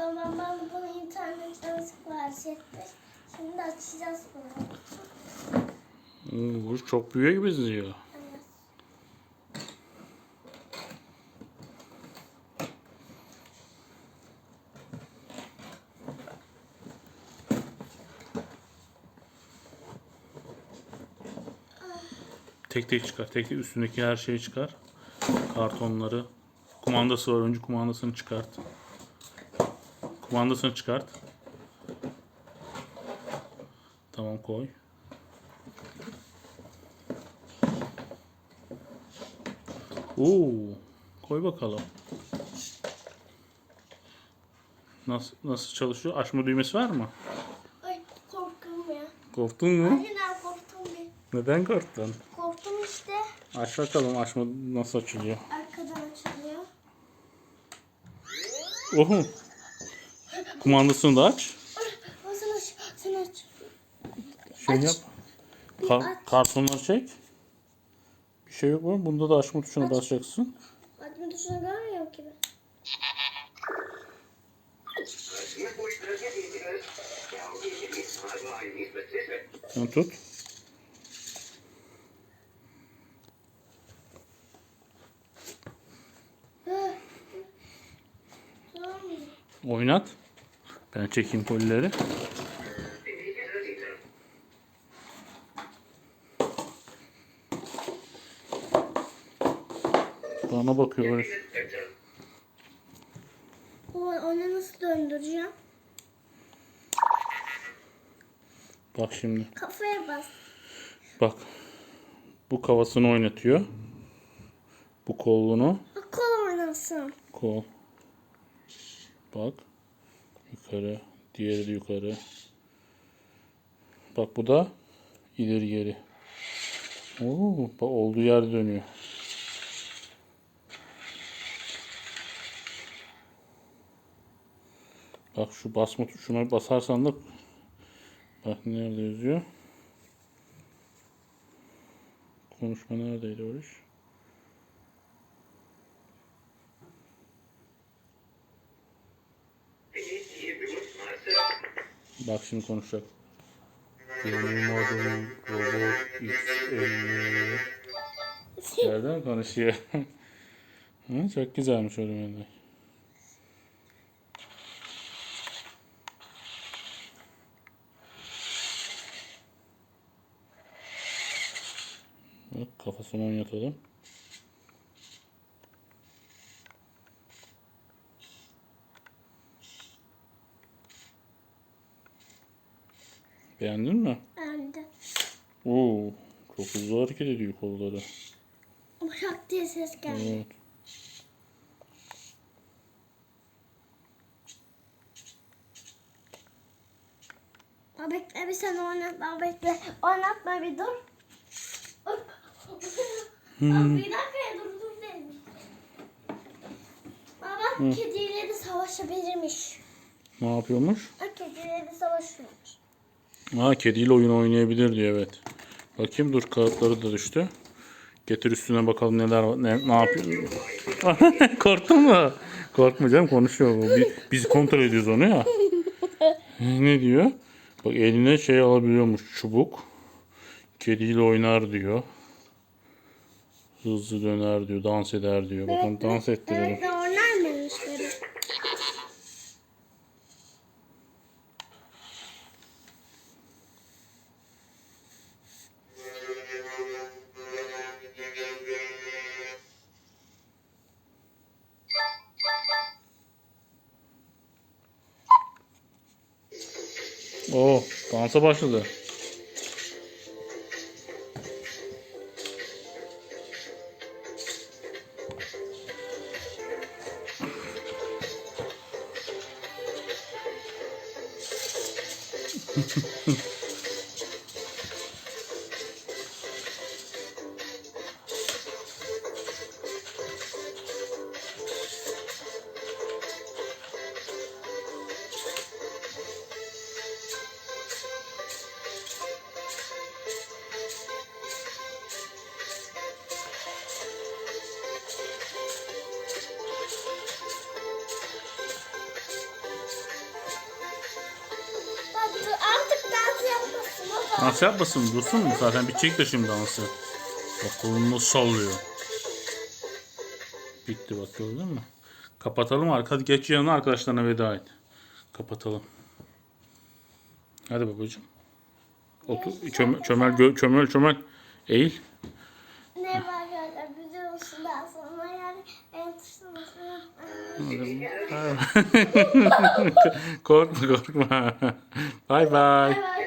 Babam bana bunu internetten sipariş etti. Şimdi açacağız bunu. Hmm, bu çok büyüğe gibi. Evet. Tek tek çıkar. Tek tek üstündeki her şeyi çıkar. Kartonları. Kumandası var. Önce kumandasını çıkart. Kumandasını çıkart. Tamam koy. Oo, koy bakalım. Nasıl nasıl çalışıyor? Açma düğmesi var mı? Ay korktum ya. Korktun mu? Anneler korktum bir. Neden korktun? Korktum işte. Aç bakalım açma nasıl açılıyor. Arkadan açılıyor. Oho. Kumandasını da aç. Sen aç. Sen aç. Şey Aç. yap. Kar- aç. kartonları çek. Bir şey yok mu? Bunda da açma tuşuna Aç. basacaksın. Açma tuşuna görmüyorum ki ben. Sen tut. Oynat. Ben çekeyim kolileri. Bana bakıyor onu nasıl döndüreceğim? Bak şimdi. Kafaya bas. Bak. Bu kafasını oynatıyor. Bu kolunu. Kol oynasın. Kol. Bak. Yukarı. Diğeri de yukarı. Bak bu da ileri geri. Oo, bak olduğu yerde dönüyor. Bak şu basma tuşuna basarsan da bak nerede yazıyor? Konuşma neredeydi Barış? Bak şimdi konuşacak. Benim adım Robot X50. Nereden konuşuyor? Hı, çok güzelmiş o cümle. Bak kafasını oynatalım. Beğendin mi? Ben de. Oo, çok hızlı hareket ediyor kolları. Bırak diye ses geldi. Evet. Aa, bekle bir sen oynatma bekle. Oynatma bir dur. Aa, bir dakika ya, dur dur dedim. Baba kediyle de savaşabilirmiş. Ne yapıyormuş? Bak kediyle de savaşıyormuş. Ha kediyle oyun oynayabilir diyor evet. Bakayım dur kağıtları da düştü. Getir üstüne bakalım neler. Ne, ne yapıyor? Korktun mu? Korkma canım konuşuyor bu. Bi- Biz kontrol ediyoruz onu ya. ne diyor? Bak eline şey alabiliyormuş çubuk. Kediyle oynar diyor. Hızlı döner diyor. Dans eder diyor. Bakın dans ettirelim. Oo, dansa başladı. yapmasın baba. Dans yapmasın dursun mu? Zaten bitecek de şimdi dansı. Bak kolunu sallıyor. Bitti bak gördün mü? Kapatalım arka geç yanına arkadaşlarına veda et. Kapatalım. Hadi babacığım. Otur, çömel, çömel, çömel, çömel. Eğil. Ne var arkadaşlar biliyorsun daha sonra yani en tuşlamasını korkma korkma. Bay bay. Evet.